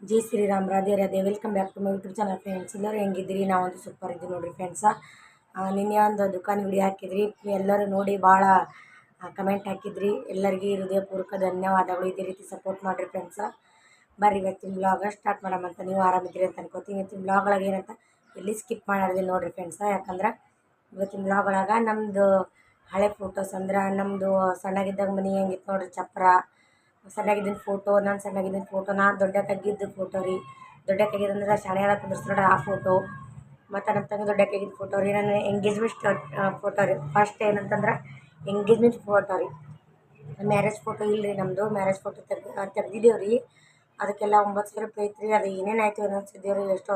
Jai Shri Ram, Radhe Radhe. Welcome back to my YouTube channel friends ಎಲ್ಲರೂ ಹೆಂಗಿದ್ದೀರಿ? ನಾವಂತೂ super ಇದ್ದೀವಿ ನೋಡಿರಿ ಫ್ರೆಂಡ್ಸ ನಿನ್ನೆ ಒಂದು ದುಕಾನ್ ವಿಡಿಯೋ ಹಾಕಿದ್ರಿ. ಎಲ್ಲರೂ ನೋಡಿ ಭಾಳ ಕಮೆಂಟ್ ಹಾಕಿದ್ರಿ. ಎಲ್ಲರಿಗೂ ಹೃದಯಪೂರ್ವಕ ಧನ್ಯವಾದಗಳು. ಇದೇ ರೀತಿ ಸಪೋರ್ಟ್ ಮಾಡಿರಿ ಫ್ರೆಂಡ್ಸ ಬರ್ರಿ ಇವತ್ತಿನ ಬ್ಲಾಗ್ ಸ್ಟಾರ್ಟ್ ಮಾಡಮಂತ ನೀವು ಆರಾಮಿದ್ದೀರಿ ಅಂತ ಅನ್ಕೋತೀನಿ. ಇವತ್ತಿನ ಬ್ಲಾಗ್ ಒಳಗೆ ಏನಂತ ಎಲ್ಲಿ ಸ್ಕಿಪ್ ಮಾಡೋದಿಲ್ಲ ನೋಡಿರಿ ಫ್ರೆಂಡ್ಸ ಯಾಕಂದ್ರೆ ಇವತ್ತಿನ ಬ್ಲಾಗ್ ಒಳಗೆ ನಮ್ಮದು ಹಳೆ ಫೋಟೋಸ್ ಅಂದ್ರೆ ನಮ್ಮದು ಸಣ್ಣಗಿದ್ದಾಗ ಮನೆ ಹೆಂಗಿತ್ತು ನೋಡಿರಿ? ಚಪ್ರ ಸಣ್ಣಗಿದ್ದಿನ ಫೋಟೋ ನಾನು ಸಣ್ಣಗಿದ್ದಿನ ಫೋಟೋ ನಾನು ದೊಡ್ಡಕ್ಕಾಗಿದ್ದು ಫೋಟೋ ರೀ. ದೊಡ್ಡಕ್ಕಾಗಿದ್ದಂದ್ರೆ ಶಾಲೆಯಾಗ ಕುಂದಿರ್ಸಿ ನೋಡ್ರಿ ಆ ಫೋಟೋ ಮತ್ತು ನಮ್ಮ ತಂಗಿ ತೆಗೆದ ಫೋಟೋ ರೀ. ನನ್ನ ಎಂಗೇಜ್ಮೆಂಟ್ ಫೋಟೋ ರೀ. ಫಸ್ಟ್ ಏನಂತಂದ್ರೆ ಎಂಗೇಜ್ಮೆಂಟ್ ಫೋಟೋ ರೀ. ಮ್ಯಾರೇಜ್ ಫೋಟೋ ಇಲ್ಲ ರೀ ನಮ್ಮದು ಮ್ಯಾರೇಜ್ ಫೋಟೋ ತೆಗ್ದು ತೆಗ್ದಿದ್ದೇವೆ ರೀ ಅದಕ್ಕೆಲ್ಲ ಒಂಬತ್ತು ಸಾವಿರ ರೂಪಾಯಿ ಐತ್ರಿ. ಅದು ಏನೇನು ಆಯ್ತು ಅನ್ನಿಸ್ತಿದ್ದೇವೆ ರೀ ಎಷ್ಟೋ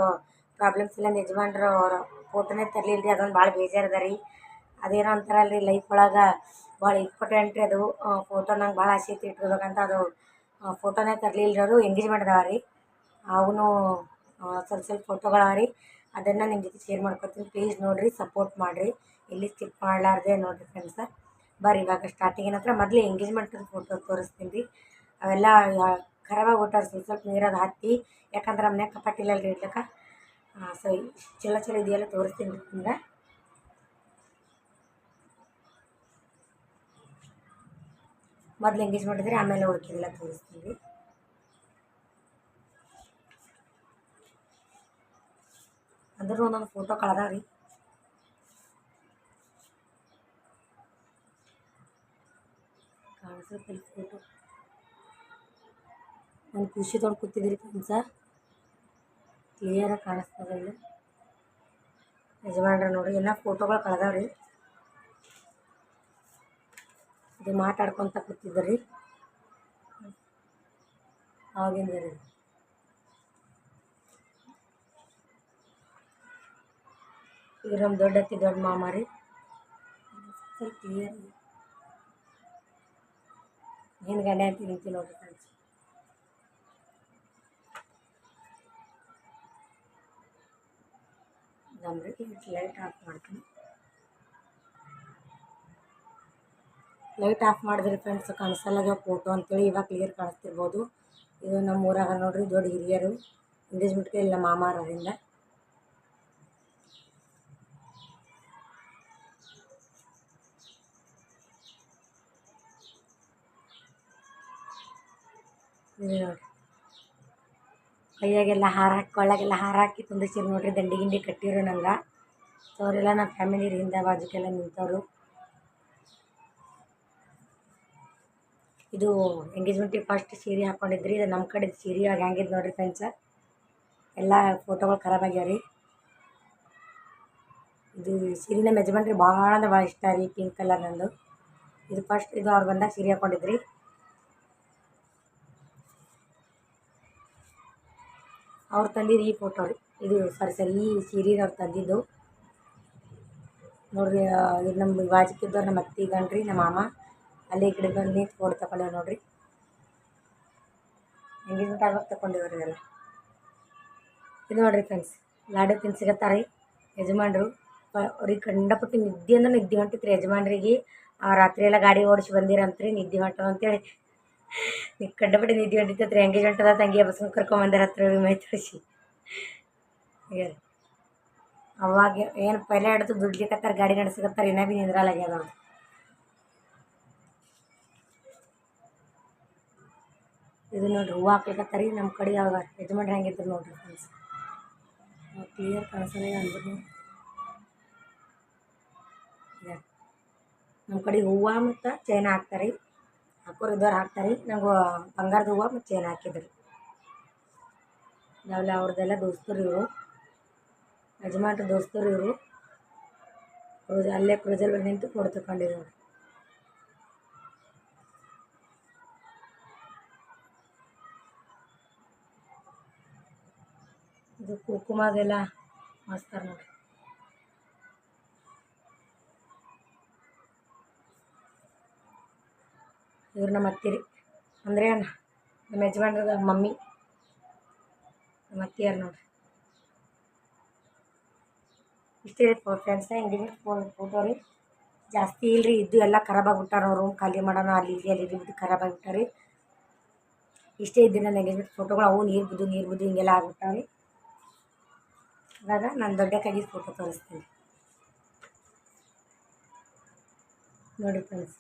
ಪ್ರಾಬ್ಲಮ್ಸ್ ಇಲ್ಲ. ಯಜಮಾನ್ರು ಅವ್ರ ಫೋಟೋನೇ ತರಲಿಲ್ಲ ರೀ ಅದೊಂದು ಭಾಳ ಬೇಜಾರದ ರೀ. ಅದೇನೋ ಅಂತಾರಲ್ಲ ರೀ ಲೈಫ್ ಒಳಗೆ ಭಾಳ ಇಂಪಾರ್ಟೆಂಟ್ ಅದು. ಫೋಟೋ ನಂಗೆ ಭಾಳ ಆಸೆ ಐತಿ ಇಟ್ಕೋಬೇಕಂತ ಅದು. ಫೋಟೋನೇ ತರಲಿಲ್ಲ ಅವರು ಎಂಗೇಜ್ಮೆಂಟ್ ಅದಾವ ರೀ. ಅವನು ಸ್ವಲ್ಪ ಸ್ವಲ್ಪ ಫೋಟೋಗಳವ ರೀ. ಅದನ್ನು ನಿಮ್ಮ ಜೊತೆ ಶೇರ್ ಮಾಡ್ಕೊತೀನಿ. ಪ್ಲೀಸ್ ನೋಡಿರಿ ಸಪೋರ್ಟ್ ಮಾಡಿರಿ. ಎಲ್ಲಿ ಸ್ಕಿಪ್ ಮಾಡಲಾರ್ದೆ ನೋಡಿರಿ ಫ್ರೆಂಡ್ಸ ಬರ್ರಿ, ಇವಾಗ ಸ್ಟಾರ್ಟಿಂಗ್ ಏನಂದ್ರೆ ಮೊದಲು ಎಂಗೇಜ್ಮೆಂಟ್ ಫೋಟೋ ತೋರಿಸ್ತೀನಿ ರೀ. ಅವೆಲ್ಲ ಖರಾಬಾಗಿ ಬಿಟ್ಟಾರ ಸ್ವಲ್ಪ ಸ್ವಲ್ಪ ನೀರದು ಹತ್ತಿ. ಯಾಕಂದ್ರೆ ಮನ್ಯಾಗ ಕಪಾಟಿಲ್ಲ ರೀ ಇಡ್ಲಿಕ್ಕೆ. ಸೊ ಚಲೋ ಚಲೋ ಇದೆಯಲ್ಲ ತೋರಿಸ್ತೀನಿ ನಿಮ್ಗೆ. ಮೊದಲು ಎಂಗೇಜ್ ಮಾಡಿದರೆ ಆಮೇಲೆ ಉಳ್ಕಿದೆಲ್ಲ ತೋರಿಸ್ತೀವಿ. ಅಂದ್ರೂ ಒಂದೊಂದು ಫೋಟೋ ಕಳೆದಾವ ರೀ ಫೋಟೋ ನಾನು ಖುಷಿ ತೊಗೊಂಡು ಕೂತಿದ್ರಿ ಫ್ರೆಂಡ್ಸ ಕ್ಲಿಯರಾಗಿ ಕಾಣಿಸ್ತದೆ ಇಲ್ಲಿ. ಯಜಮಾನ್ರ ನೋಡಿ, ಎಲ್ಲ ಫೋಟೋಗಳು ಕಳೆದಾವ ರೀ ಇದು ಮಾತಾಡ್ಕೊತ ಕೂತಿದ್ರಿ ಆವಾಗಿಂದ ರೀ ಇವ್ರು ನಮ್ಮ ದೊಡ್ಡತ್ತಿ ದೊಡ್ಡ ಮಾಮ ರೀ. ಸ್ವಲ್ಪ ಕ್ಲಿಯರ್ ಏನು ಗಂಡ ಅಂತ ನಿಂತಿ ನೋಡ್ರಿ ಫ್ರೆಂಡ್ಸ್. ನಮ್ರಿಗೆ ಲೈಟ್ ಆಫ್ ಮಾಡ್ತೀನಿ. ಲೈಟ್ ಆಫ್ ಮಾಡಿದ್ರೆ ಫ್ರೆಂಡ್ಸ್ ಕಾಣಿಸಲ್ಲಾಗ ಫೋಟೋ ಅಂತೇಳಿ ಇವಾಗ ಕ್ಲಿಯರ್ ಕಾಣಿಸ್ತಿರ್ಬೋದು. ಇದು ನಮ್ಮ ಊರಾಗ ನೋಡ್ರಿ ದೊಡ್ಡ ಹಿರಿಯರು ಎಂಗೇಜ್ಮೆಂಟ್ಗೆ ಇಲ್ಲ ಮಾಮಾರರಿಂದ ಇದು ಕೈಯಾಗೆಲ್ಲ ಹಾರ ಹಾಕಿ ಕೊಳ್ಳಾಗೆಲ್ಲ ಹಾರ ಹಾಕಿ ತುಂಬಿಸಿರು ನೋಡ್ರಿ, ದಂಡಿ ಗಿಂಡಿ ಕಟ್ಟಿರು ನಂಗೆ. ಸೊ ಅವರೆಲ್ಲ ನಮ್ಮ ಫ್ಯಾಮಿಲಿ ಹಿಂದೆ ಬಾಜುಕೆಲ್ಲ ನಿಂತವರು. ಇದು ಎಂಗೇಜ್ಮೆಂಟಿಗೆ ಫಸ್ಟ್ ಸೀರೆ ಹಾಕ್ಕೊಂಡಿದ್ರಿ ಇದು ನಮ್ಮ ಕಡೆ ಸೀರೆ ಆಗಿ ಹ್ಯಾಂಗಿದ್ದು ನೋಡಿರಿ ಫ್ರೆಂಡ್ಸ ಎಲ್ಲ ಫೋಟೋಗಳು ಖರಾಬ್ ಆಗ್ಯಾವ ರೀ. ಇದು ಸೀರೆನ ನಮ್ಮ ಯಜಮಾನ್ರಿಗೆ ಭಾಳ ಅಂದ್ರೆ ಭಾಳ ಇಷ್ಟ ರೀ ಪಿಂಕ್ ಕಲರ್ ನಂದು. ಇದು ಫಸ್ಟ್ ಇದು ಅವ್ರು ಬಂದಾಗ ಸೀರೆ ಹಾಕ್ಕೊಂಡಿದ್ರಿ ಅವ್ರು ತಂದಿದ್ದು ಈ ಫೋಟೋ ರೀ, ಇದು ಸಾರಿ ಸರಿ, ಈ ಸೀರೆ ಅವ್ರು ತಂದಿದ್ದು. ನೋಡ್ರಿ ಇದು ನಮ್ಮ ಬಾಜಿಕಿದ್ದವ್ರು ನಮ್ಮ ಅತ್ತಿ ಗಂಡ್ರಿ ನಮ್ಮ ಮಾಮ. ಅಲ್ಲಿ ಕಡೆ ಬಂದು ನಿಂತು ಫೋಟೋ ತಗೊಂಡೇವ್ ನೋಡ್ರಿ. ಎಂಗೇಜ್ಮೆಂಟ್ ಆಗೋಕೆ ತಗೊಂಡೇವ್ರಿ ಎಲ್ಲ ಇದು ನೋಡ್ರಿ ಫ್ರೆಂಡ್ಸ್ ಲಾಡು ತಿನ್ಸಿಗತ್ತಾರೆ ಯಜಮಾನ್ರು ಅವ್ರಿಗೆ ಕಂಡಪಟ್ಟು ನಿದ್ದೆ ಅಂದ್ರೆ ನಿದ್ದೆ ಹೊಂಟಿತ್ತು ರೀ ಯಜಮಾನ್ರಿಗೆ ರಾತ್ರಿ ಎಲ್ಲ ಗಾಡಿ ಓಡಿಸಿ ಬಂದಿರಂತ್ರಿ, ನಿದ್ದೆ ಹೊಂಟವ ಅಂತೇಳಿ. ನೀವು ಕಂಡಪಟ್ಟು ನಿದ್ದೆ ಹೊಂಟಿತ್ತು ರೀ ಎಂಗೇಜ್ಮೆಂಟ್ ಅದ ತಂಗಿ ಬಸ್ಕೊಂಡು ಕರ್ಕೊಂಬಂದಾರ ಹತ್ರ ಮೈ ತೋರಿಸಿ ಅವಾಗ ಏನು ಪೈಲೆ ಹಿಡಿದು ದುಡ್ಲಿಕತ್ತಾರ, ಗಾಡಿ ನಡೆಸಕತ್ತಾರ, ಇನ್ನೂ ಭೀ ನಿಂದ್ರಲ್ಲಾಗ್ಯದ ಅವ್ರು ಇದು ನೋಡ್ರಿ, ಹೂವು ಹಾಕ್ಲಿಕತ್ತಾರ ನಮ್ಮ ಕಡೆ ಅವಾಗ ಯಜಮಾನ್ರು ಹೆಂಗಿದ್ರು ನೋಡ್ರಿ ಫ್ರೆಂಡ್ಸ್ ಕ್ಲಿಯರ್ ಕಾಣಿಸಲ್ಲ ಅಂದ್ರೂ ನಮ್ಮ ಕಡೆ ಹೂವು ಮತ್ತು ಚೈನ್ ಹಾಕ್ತಾರೆ. ಹಾಕೋರು ಇದ್ದವ್ರು ಹಾಕ್ತಾರೆ. ನಂಗೆ ಬಂಗಾರದ ಹೂವು ಮತ್ತು ಚೈನ್ ಹಾಕಿದ್ರು. ನಾವೆಲ್ಲ ಅವ್ರದ್ದೆಲ್ಲ ದೋಸ್ತರು ಇವರು. ಯಜಮಾನ್ರು ದೋಸ್ತರು ಇವರು. ಅಲ್ಲೇ ಕ್ರೂಜಲ್ಲಿ ನಿಂತು ಫೋಟೋ ತಗೊಂಡಿದ್ರು ಇದು ಕುಂಕುಮದೆಲ್ಲ ಮಾಡಿಸ್ತಾರೆ ನೋಡಿ ಇವ್ರು ನಮ್ಮ ಅತ್ತಿರಿ ಅಂದರೆ ನಮ್ಮ ಯಜಮಾನ್ರದ ಮಮ್ಮಿ. ನಮ್ಮ ಅತ್ತಿಯಾರು ನೋಡ್ರಿ. ಇಷ್ಟೇ ಫ್ರೆಂಡ್ಸ ಎಂಗೇಜ್ಮೆಂಟ್ ಫೋಟೋ ರೀ. ಜಾಸ್ತಿ ಇಲ್ರಿ, ಇದ್ದು ಎಲ್ಲ ಖರಾಬ್ ಆಗ್ಬಿಟ್ಟಾರ ಅವ್ರು ರೂಮ್ ಖಾಲಿ ಮಾಡೋಣ, ಅಲ್ಲಿ ಇಲ್ಲಿ, ಅಲ್ಲಿ ಆಗ್ಬಿಟ್ಟಾರ ರೀ. ಇಷ್ಟೇ ಇದ್ದೀನಿ ನನ್ನ ಎಂಗೇಜ್ಮೆಂಟ್ ಫೋಟೋಗಳು ಅವು ನೀರು ಬಿದ್ದು ನೀರು ಬಿದ್ದು ಹಿಂಗೆಲ್ಲ ಆಗ್ಬಿಟ್ಟಾವೆ ಇವಾಗ ನಾನು ದೊಡ್ಡಕ್ಕಾಗಿ ಫೋಟೋ ತೋರಿಸ್ತೀನಿ. ನೋಡಿ ಫ್ರೆಂಡ್ಸ್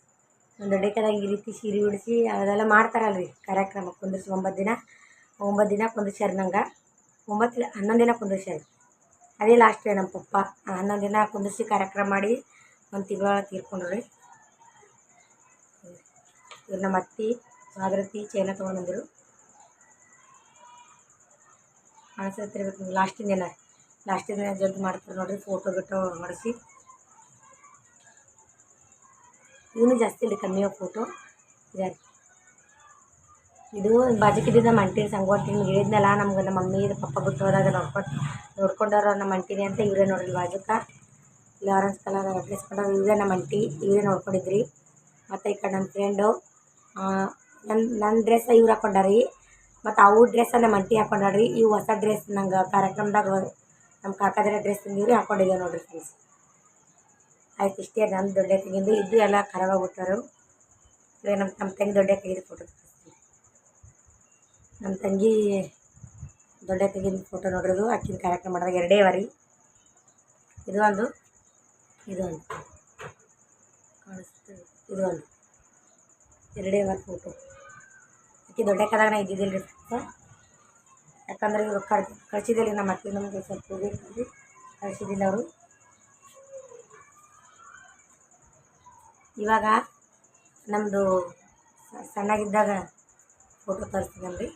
ನಾನು ದೊಡ್ಡಕ್ಕಾಗಿ ಈ ರೀತಿ ಸೀರೆ ಉಡಿಸಿ ಅದೆಲ್ಲ ಮಾಡ್ತಾರಲ್ರಿ ಕಾರ್ಯಕ್ರಮ ಕುಂದಿರ್ಸಿ ಒಂಬತ್ತು ದಿನ ಒಂಬತ್ತು ದಿನ ಕುಂದಿರ್ಸ್ಯಾರ ನಂಗೆ. ಒಂಬತ್ತು ಹನ್ನೊಂದು ದಿನ ಕುಂದಿರ್ಸ್ಯಾರ. ಅದೇ ಲಾಸ್ಟ್ ನಮ್ಮ ಪಪ್ಪ ಹನ್ನೊಂದು ದಿನ ಕುಂದಿರ್ಸಿ ಕಾರ್ಯಕ್ರಮ ಮಾಡಿ ಒಂದು ತಿಂಗಳ ತೀರ್ಕೊಂಡ್ರು. ಇವ್ರು ನಮ್ಮ ಅತ್ತಿ ಜಾಗೃತಿ ಚೈನ ಕಾಣಿಸ್ತಿರ್ಬೇಕು ನೀವು ಲಾಸ್ಟಿನ ದಿನ ಲಾಸ್ಟಿನ ದಿನ ಜಲ್ದಿ ಮಾಡ್ತಾರೆ ನೋಡಿರಿ ಫೋಟೋ ಬಿಟ್ಟು ಹೊಡೆಸಿ. ಇವನು ಜಾಸ್ತಿ ಇಲ್ಲ, ಕಮ್ಮಿ ಫೋಟೋ ಇದೆ. ಇದು ಬಾಜಕಿದ್ದ ನಮ್ಮ ಅಂಟಿ ಸಂಗೋಟಿ ಹೇಳಿದ್ನಲ್ಲ, ನಮ್ಗೆ ನಮ್ಮ ಮಮ್ಮಿ ಪಪ್ಪ ಬಿಟ್ಟು ಹೋದಾಗ ನೋಡ್ಕೊಂಡು ನೋಡ್ಕೊಂಡವ್ರು ನಮ್ಮ ಅಂಟಿನಿ ಅಂತ ಇವರೇ ನೋಡಿರಿ ಬಾಜುಕ. ಇಲ್ಲಿ ಆರೆಂಜ್ ಕಲರ್ ಡ್ರೆಸ್ ಕೊಂಡವ್ರು ಇವರೇ ನಮ್ಮ ಅಂಟಿ ಇವರೇ ನೋಡ್ಕೊಂಡಿದ್ರಿ. ಮತ್ತು ಈ ಕಡೆ ನನ್ನ ಫ್ರೆಂಡು ನನ್ನ ನನ್ನ ಡ್ರೆಸ್ ಇವ್ರು ಹಾಕೊಂಡಾರಿ. ಮತ್ತು ಅವ್ರ ಡ್ರೆಸ್ಸ ನಮ್ಮ ಅಂಟಿ ಹಾಕೊಂಡಾಡ್ರಿ ಇವು ಹೊಸ ಡ್ರೆಸ್ ನಂಗೆ ಕಾರ್ಯಕ್ರಮದಾಗ ನಮ್ಮ ಕಾಕಾದ್ರೆ ಡ್ರೆಸ್ ಇವ್ರಿ ಹಾಕೊಂಡಿದ್ದೆ ನೋಡ್ರಿ ಫ್ರೆಂಡ್ಸ್ ಆಯ್ತು, ಇಷ್ಟೇ ನಮ್ಮ ದೊಡ್ಡ ತೆಗಿಂದು ಇದ್ದು ಎಲ್ಲ ಖರಾಬಾಗ್ಬಿಟ್ಟರು ಇವಾಗ ನಮ್ಮ ನಮ್ಮ ತಂಗಿ ದೊಡ್ಡ ತೆಗೆದು ಫೋಟೋ ನಮ್ಮ ತಂಗಿ ದೊಡ್ಡ ತೆಗೆದು ಫೋಟೋ ನೋಡೋದು ಅಕ್ಕಿನ ಕಾರ್ಯಕ್ರಮ ಮಾಡಿದಾಗ ಎರಡೇ ವಾರಿ ಇದು ಒಂದು ಇದು ಒಂದು. ಕಾಣಿಸ್ತದೆ ಇದು ಒಂದು. ಎರಡೇ ವಾರ ಫೋಟೋ ಅಕ್ಕಿ ದೊಡ್ಡ ಕದಾಗ ನಾ ಇದ್ದಿದ್ದಿಲ್ಲ ರೀ ಯಾಕಂದ್ರೆ ಇವರು ಕಳ್ ಕಳಿಸಿದಿಲ್ಲ ನಮ್ಮ ಅತ್ತೆ ನಮಗೆ ಸ್ವಲ್ಪ ಬೇಕು ಕಳಿಸಿದ್ದಿಲ್ಲ ಅವರು. ಇವಾಗ ನಮ್ಮದು ಸಣ್ಣಗಿದ್ದಾಗ ಫೋಟೋ ತೋರಿಸ್ತೀನಲ್ರಿ.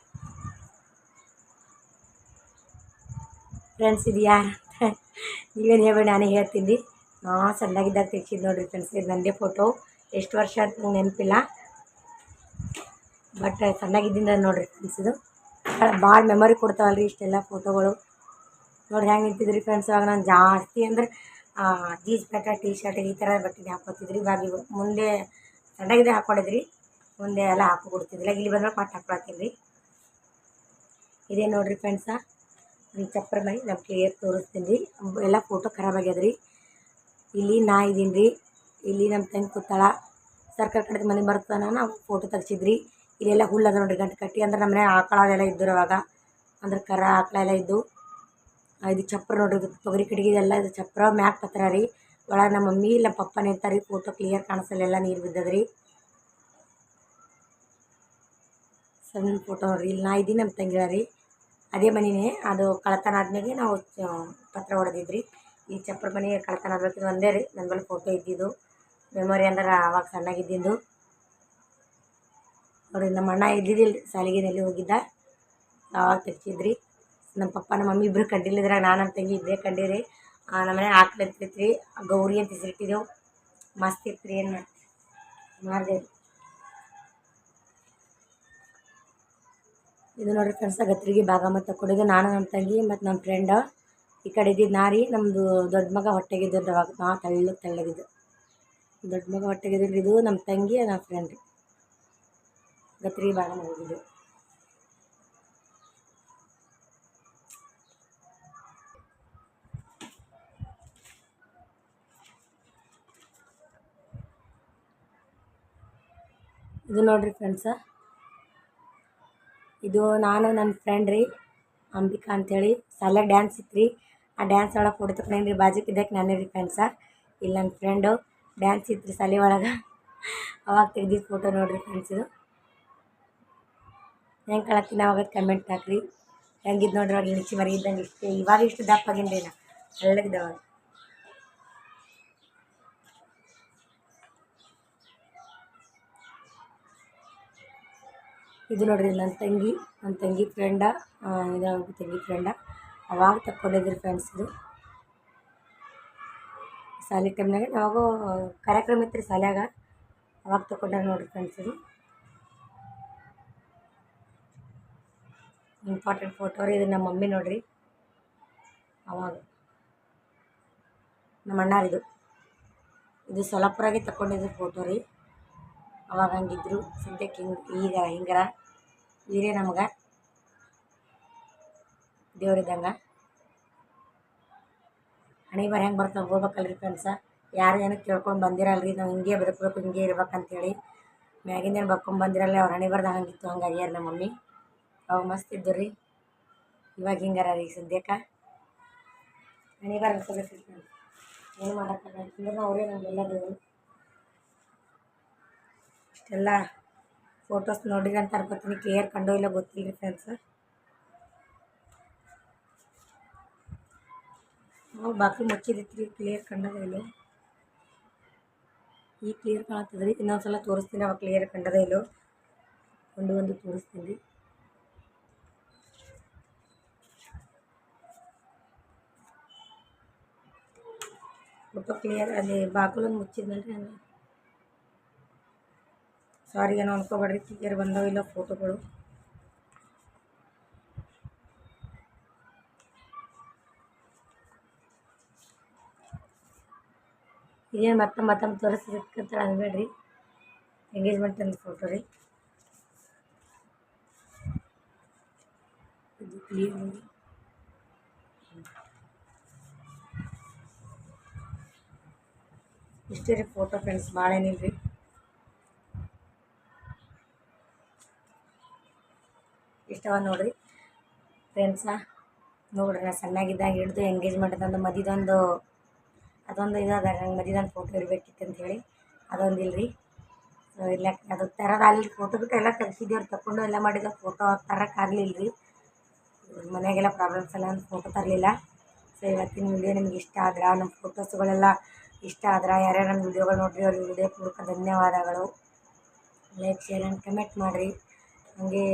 ಫ್ರೆಂಡ್ಸ್ ಇದೆಯಾ ಯಾರು ನೀವೇನು ಹೇಳ್ಬೇಡಿ, ನಾನೇ ಹೇಳ್ತೀನಿ. ನಾ ಸಣ್ಣಗಿದ್ದಾಗ ತೆಗ್ಸಿದ್ದು ನೋಡಿರಿ ಫ್ರೆಂಡ್ಸ್ ಇದು ನನ್ನದೇ ಫೋಟೋ ಎಷ್ಟು ವರ್ಷ ನಂಗೆ ನೆನಪಿಲ್ಲ. ಬಟ್ ಸಣ್ಣಗಿದ್ದಿಂದ ನೋಡಿರಿ ಫ್ರೆಂಡ್ಸ್ ಇದು. ಭಾಳ ಮೆಮೊರಿ ಕೊಡ್ತಾವಲ್ರಿ ಇಷ್ಟೆಲ್ಲ ಫೋಟೋಗಳು ನೋಡಿ ಹೆಂಗೆ ನಿಂತಿದ್ರಿ ಫ್ರೆಂಡ್ಸ್ ಇವಾಗ ನಾನು ಜಾಸ್ತಿ ಅಂದ್ರೆ ಜೀನ್ಸ್ ಪ್ಯಾಂಟ ಟೀ ಶರ್ಟ್ ಈ ಥರ ಬಟ್ಟೆ ಹಾಕೋತಿದ್ರಿ. ಇವಾಗ ಇವು ಮುಂದೆ ಸಣ್ಣಗಿದೆ ಹಾಕೊಂಡಿದ್ರಿ, ಮುಂದೆ ಎಲ್ಲ ಹಾಕೊಡ್ತಿದ್ದಿಲ್ಲ ಇಲ್ಲಿ ಬಂದ್ರೆ ಪಾಟ್ ಹಾಕ್ಕೊಳತ್ತೀನಿ ರೀ ಇದೇ ನೋಡಿರಿ ಫ್ರೆಂಡ್ಸ ನನ್ನ ಚಪ್ಪರ ಮನೆ ನಮ್ಮ ಕ್ಲಿಯರ್ ತೋರಿಸ್ತೀನಿ. ರೀ ಎಲ್ಲ ಫೋಟೋ ಖರಾಬ್ ಆಗ್ಯದ ರೀ ಇಲ್ಲಿ ನಾ ಇದ್ದೀನಿ ರೀ. ಇಲ್ಲಿ ನಮ್ಮ ತಂಗಿ ಕೂತಾಳ. ಸರ್ಕಾರ ಕಡೆದ ಮನೆ ಬರ್ತಾನ ನಾವು ಫೋಟೋ ತೆಗ್ಸಿದ್ರಿ. ಇಲ್ಲೆಲ್ಲ ಹುಲ್ಲು ಅದ ನೋಡ್ರಿ, ಗಂಟು ಕಟ್ಟಿ. ಅಂದ್ರೆ ನಮ್ಮನೆ ಆಕಳ ಅದೆಲ್ಲ ಇದ್ದರು ಅವಾಗ. ಅಂದ್ರೆ ಕರ, ಆಕಳ ಎಲ್ಲ ಇದ್ದು. ಇದು ಚಪ್ರ ನೋಡ್ರಿ, ಇದು ತೊಗರಿ ಕಡೆಗೆ ಎಲ್ಲ ಇದು ಚಪ್ರ ಮ್ಯಾಕ್ ಪತ್ರ ರೀ. ಒಳಗೆ ನಮ್ಮ ಮಮ್ಮಿ ಇಲ್ಲ ಪಪ್ಪ ನಿಂತಾರಿ ಫೋಟೋ ಕ್ಲಿಯರ್ ಕಾಣಿಸಲ್ಲ, ಎಲ್ಲ ನೀರು ಬಿದ್ದದ್ರಿ ಸಣ್ಣ ಫೋಟೋ ನೋಡ್ರಿ. ಇಲ್ಲಿ ನಾ ಇದ್ದೀನಿ ನಮ್ಮ ತಂಗಿಳ ರೀ. ಅದೇ ಮನೆನೇ, ಅದು ಕಳತನ ಆದ್ಮೇಲೆ ನಾವು ಪತ್ರ ಹೊಡೆದಿದ್ರಿ ಈ ಚಪ್ರ ಮನೆ ಕಳತನ ಆಗ್ಬೇಕಿದ್ದು ಒಂದೇ ರೀ. ನನ್ನ ಬಳಿ ಫೋಟೋ ಇದ್ದಿದ್ದು. ಮೆಮೊರಿ ಅಂದ್ರೆ ಅವಾಗ ಸಣ್ಣಗಿದ್ದಿದ್ದು. ನೋಡಿ, ನಮ್ಮ ಅಣ್ಣ ಇದ್ದಿದ್ದಿಲ್ಲ ಸಾಲಿಗೆನಲ್ಲಿ ಹೋಗಿದ್ದ. ಆವಾಗ ತೆಗ್ಸಿದ್ರಿ. ನಮ್ಮ ಪಪ್ಪ, ನಮ್ಮ ಮಮ್ಮಿ ಇಬ್ಬರು ಕಂಡಿಲ್ಲದ್ರ ನಾನು ನಮ್ಮ ತಂಗಿ ಇಬ್ಬರೇ ಕಂಡೀರಿ. ನಮ್ಮ ಮನೆ ಆಕಳು ಇರ್ತೈತ್ರಿ ಗೌರಿ ಅಂತ ಹೆಸರಿಟ್ಟಿದ್ದೆವು ಮಸ್ತ್ ಇತ್ತು ರೀ ಏನು ಮಾಡ್ತೀವಿ ಮಾಡಿದೆ ಇದು ನೋಡ್ರಿ ಫ್ರೆಂಡ್ಸ್ ಗತ್ರಿಗೆ ಭಾಗ ಮತ್ತು ಕೊಡೋದು ನಾನು ನಮ್ಮ ತಂಗಿ ಮತ್ತು ನಮ್ಮ ಫ್ರೆಂಡ್ ಈ ಕಡೆ ಇದ್ದಿದ್ದು ನಾರಿ ನಮ್ಮದು ದೊಡ್ಡ ಮಗ ಹೊಟ್ಟೆಗಿದ್ದು ಅವಾಗ ನಾ ತೆಳ್ಳಗಿದ್ದು ದೊಡ್ಡ ಮಗ ಹೊಟ್ಟೆಗಿದ್ದು ಇದು ನಮ್ಮ ತಂಗಿ ನಮ್ಮ ಫ್ರೆಂಡ್ ರೀ ಗತ್ರಿಗೆ ಭಾಗ ಹೋಗಿದೆ ಇದು ನೋಡ್ರಿ ಫ್ರೆಂಡ್ಸ ಇದು ನಾನು, ನನ್ನ ಫ್ರೆಂಡ್ ರೀ, ಅಂಬಿಕಾ ಅಂತೇಳಿ. ಸಾಲ ಡ್ಯಾನ್ಸ್ ಇತ್ತು ರೀ ಆ ಡ್ಯಾನ್ಸ್ ಒಳಗೆ ಫೋಟೋ ಫ್ರೆಂಡ್ ರೀ ಬಾಜುಕ್ ಇದ್ದಕ್ಕೆ ನಾನೇ ರೀ ಫ್ರೆಂಡ್ಸ ಇಲ್ಲಿ ನನ್ನ ಫ್ರೆಂಡು ಡ್ಯಾನ್ಸ್ ಇತ್ತು ರೀ ಸಾಲಿ ಒಳಗೆ. ಅವಾಗ ತೆಗ್ದಿದ್ದು ಫೋಟೋ ನೋಡ್ರಿ ಫ್ರೆಂಡ್ಸ್ ಇದು. ಹೆಂಗೆ ಕಾಣತ್ತೀನಿ ಅವಾಗ ಕಮೆಂಟ್ ಹಾಕ್ರಿ. ಹೆಂಗಿದ್ ನೋಡ್ರಿ ಅವಾಗ ಇಳಿಸಿ ಮರಿ ಇದ್ದಂಗೆ ಇಷ್ಟೇ. ಇವಾಗ ಇಷ್ಟು ದಪ್ಪ ಆಗೀನಿ ರೀ ನಾ. ಹಳ್ಳಗಿದ್ದವಾಗ ಇದು ನೋಡ್ರಿ ನನ್ನ ತಂಗಿ ನನ್ನ ತಂಗಿ ಫ್ರೆಂಡ ಇದು ತಂಗಿ ಫ್ರೆಂಡ. ಅವಾಗ ತಕ್ಕೊಂಡಿದ್ರು ಫ್ರೆಂಡ್ಸ್ ಇದು. ಶಾಲೆ ಟೈಮ್ನಾಗ ಯಾವಾಗೋ ಕಾರ್ಯಕ್ರಮ ಇತ್ತು ರೀ ಶಾಲ್ಯಾಗ. ಅವಾಗ ತಗೊಂಡಾರ ನೋಡ್ರಿ ಫ್ರೆಂಡ್ಸ್ ಇದು. ಇಂಪಾರ್ಟೆಂಟ್ ಫೋಟೋ ರೀ, ಇದು ನಮ್ಮ ಮಮ್ಮಿ ನೋಡ್ರಿ. ಅವಾಗ. ನಮ್ಮ ಅಣ್ಣಾರಿದು ಇದು. ಸೊಲಪುರಾಗೆ ತಗೊಂಡಿದ್ದು ಫೋಟೋ ರೀ. ಅವಾಗ ಹಂಗಿದ್ರು. ಸದ್ಯಕ್ಕೆ ಹಿಂಗೆ, ಈಗ ಹಿಂಗಾರ. ಇವರೇ ನಮ್ಗೆ. ದೇವ್ರಿದ್ದಂಗೆ ಹಣೆ ಬರ ಹೆಂಗೆ ಬರ್ತಾವೆ ಹೋಗ್ಬೇಕಲ್ರಿ ಫ್ರೆಂಡ್ಸ ಯಾರು ಏನಕ್ಕೆ ಕೇಳ್ಕೊಂಡು ಬಂದಿರಲ್ರಿ. ನಾವು ಹಿಂಗೆ ಬದುಕಬೇಕು, ಹಿಂಗೆ ಇರ್ಬೇಕಂತೇಳಿ. ಮ್ಯಾಗಿಂದೇನು ಬರ್ಕೊಂಡು ಬಂದಿರಲ್ಲ ಅವ್ರು ಹಣೆ ಬರ್ದ ಹಂಗಿತ್ತು. ಹಂಗೆ ಅಯ್ಯಾರ ನಮ್ಮ ಮಮ್ಮಿ. ಅವು ಮಸ್ತ್ ಇದ್ದು ರೀ ಇವಾಗ ಹಿಂಗಾರ ರೀ ಸದ್ಯಕ್ಕೆ. ಮನೆಗಾರ ಅನ್ಕೋಬೇಕು ಏನು ಮಾಡೋಕ್ಕಾಗಲ್ಲ ಅವರೇ ನಮಗೆಲ್ಲದು ಇಷ್ಟೆಲ್ಲ ಫೋಟೋಸ್ ನೋಡಿರಿ ಅಂತ ಅನ್ಕೋತೀನಿ. ಕ್ಲಿಯರ್ ಕಂಡೋ ಇಲ್ಲ ಗೊತ್ತಿಲ್ಲ ರೀ ಫ್ರೆಂಡ್ಸ್ ನಾವು ಬಾಕಿ ಮುಚ್ಚಿದಿತ್ತು ರೀ ಕ್ಲಿಯರ್ ಕಂಡದ ಇಲ್ಲ. ಈ ಕ್ಲಿಯರ್ ಕಾಣತ್ತದ ರೀ ಇನ್ನೊಂದು ಸಲ ತೋರಿಸ್ತೀನಿ. ಅವಾಗ ಕ್ಲಿಯರ್ ಕಂಡದ ಇಲ್ಲೋ. ಒಂದು ಒಂದು ತೋರಿಸ್ತೀನಿ. ಫೋಟೋ ಕ್ಲಿಯರ್ ಅಲ್ಲಿ ಬಾಗಿಲೊಂದು ಮುಚ್ಚಿದ್ನಲ್ರಿ ಹಂಗೆ ಸಾರಿ ಏನೋ ಅನ್ಕೋಬೇಡ್ರಿ ಕ್ಲಿಯರ್ ಬಂದವ ಇಲ್ಲ ಫೋಟೋಗಳು ಇದೇನು ಮತ್ತೆ ಮತ್ತೊಮ್ಮೆ ತೋರಿಸ್ಬೇಕಂತ ಅನ್ಬೇಡ್ರಿ ಎಂಗೇಜ್ಮೆಂಟ್ ಅಂದ ಫೋಟೋ ರೀ ಇದು ಕ್ಲಿಯರ್ ಇಷ್ಟೇ ರೀ ಫೋಟೋ ಫ್ರೆಂಡ್ಸ್ ಭಾಳ ಏನಿಲ್ಲ ರೀ ಇಷ್ಟವ ನೋಡ್ರಿ. ಫ್ರೆಂಡ್ಸ ನೋಡ್ರಿ ನಾ ಸಣ್ಣಾಗಿದ್ದಾಗ ಹಿಡ್ದು ಎಂಗೇಜ್ಮೆಂಟ್ ತಂದು ಮದಿದೊಂದು, ಅದೊಂದು ಇದು ಅದ, ನಂಗೆ ಮದಿದೊಂದು ಫೋಟೋ ಇರಬೇಕಿತ್ತು ಅಂತೇಳಿ ಅದೊಂದು ಇಲ್ರಿ. ಇಲ್ಲ, ಅದು ತರದ ಅಲ್ಲಿ ಫೋಟೋ ಬಿಟ್ಟು ಎಲ್ಲ ತೆಗ್ಸಿದ್ದೀವ್ರಿ ತಗೊಂಡು ಎಲ್ಲ ಮಾಡಿದ ಫೋಟೋ ತರೋಕ್ಕಾಗಲಿಲ್ಲ ರೀ ಪ್ರಾಬ್ಲಮ್ಸ್ ಎಲ್ಲ ಫೋಟೋ ತರಲಿಲ್ಲ. ಸೊ ಇವತ್ತಿನ ವಿಡಿಯೋ ನಿಮ್ಗೆ ಇಷ್ಟ ಆದ್ರೆ ನಮ್ಮ ಫೋಟೋಸ್ಗಳೆಲ್ಲ ಇಷ್ಟ ಆದ್ರೆ ಯಾರ್ಯಾರು ನಮ್ಮ ವಿಡಿಯೋಗಳು ನೋಡ್ರಿ, ಅವ್ರಿಗೆ ಹೃದಯಪೂರ್ವಕ ಧನ್ಯವಾದಗಳು. ಲೈಕ್ ಶೇರ್ ಆ್ಯಂಡ್ ಕಮೆಂಟ್ ಮಾಡಿರಿ. ಹಾಗೆ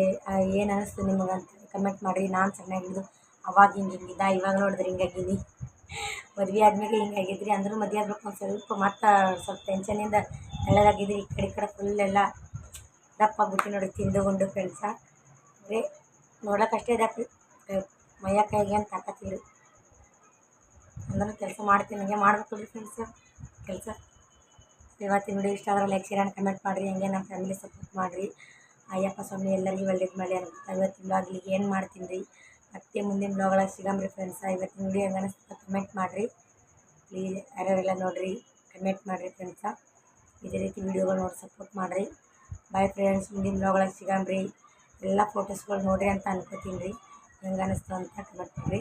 ಏನು ನಿಮಗೆ ಅಂತ ಕಮೆಂಟ್ ಮಾಡಿರಿ. ನಾನು ಸಣ್ಣಾಗಿದ್ದು ಅವಾಗ ಹಿಂಗೆ ಹಿಂಗಿದ್ದ ಇವಾಗ ನೋಡಿದ್ರೆ ಹಿಂಗಾಗೀನಿ ಮದುವೆ ಆದ್ಮೇಲೆ ಹಿಂಗಾಗಿದ್ರಿ ಅಂದರೂ ಮದುವೆ ಆಗ್ಬೇಕು ಒಂದು ಸ್ವಲ್ಪ ಮತ್ತೆ ಸ್ವಲ್ಪ ಟೆನ್ಷನಿಂದ ತೆಳ್ಳಗಾಗಿದ್ರಿ. ಈ ಕಡೆ ಈ ಕಡೆ ಫುಲ್ಲೆಲ್ಲ ಎಲ್ಲ ದಪ್ಪ ಆಗ್ಬಿಟ್ಟು ನೋಡಿ, ತಿಂದುಕೊಂಡು ಫ್ರೆಂಡ್ಸ ಅಂದರೆ ನೋಡೋಕ್ಕಷ್ಟೇ ದಪ್ಪ ಮೈಯ ಕೈಗೆ ಅಂತ ತಾಕತ್ತಿಲ್ಲ ಅಂದ್ರೆ ಕೆಲಸ ಮಾಡ್ತೀನಿ, ಹಂಗೆ ಮಾಡ್ಬೇಕು ಫ್ರೆಂಡ್ಸ್ ಕೆಲಸ. ಇವತ್ತಿನ ವಿಡಿಯೋ ಇಷ್ಟ ಆದ್ರೆ ಲೈಕ್ ಶೇರ್ ಆ್ಯಂಡ್ ಕಮೆಂಟ್ ಮಾಡಿರಿ, ಹಂಗೆ ನಮ್ಮ ಫ್ಯಾಮಿಲಿ ಸಪೋರ್ಟ್ ಮಾಡಿರಿ. ಅಯ್ಯಪ್ಪ ಸ್ವಾಮಿ, ಎಲ್ಲರಿಗೂ ಒಳ್ಳೇದು ಮಾಡಿ ಅಂತ. ಇವತ್ತಿನ ಬ್ಲಾಗ್ಲಿಗೆ ಏನು ಮಾಡ್ತೀನಿ ರೀ? ಮತ್ತೆ ಮುಂದಿನ ಸಿಗಂ ಸಿಗಮ್ರಿ ಫ್ರೆಂಡ್ಸ ಇವತ್ತಿನ ವಿಡಿಯೋ ಹಂಗೆ ಅನಿಸ್ತಾ ಕಮೆಂಟ್ ಮಾಡಿರಿ. ಪ್ಲೀಸ್ ಯಾರ್ಯಾರೆಲ್ಲ ನೋಡಿರಿ ಕಮೆಂಟ್ ಮಾಡಿರಿ ಫ್ರೆಂಡ್ಸ ಇದೇ ರೀತಿ ವಿಡಿಯೋಗಳು ನೋಡಿ ಸಪೋರ್ಟ್ ಮಾಡಿರಿ. ಬಾಯ್ ಫ್ರೆಂಡ್ಸ್ ಮುಂದಿನ ಬ್ಲಾಗೊಳಗೆ ಸಿಗಮ್ರಿ ಎಲ್ಲ ಫೋಟೋಸ್ಗಳು ನೋಡಿರಿ ಅಂತ ಅನ್ಕೋತೀನಿ ರೀ. ಹೆಂಗೆ ಅನಿಸ್ತು ಅಂತ ಕಮೆಂಟ್ ಮಾಡಿರಿ.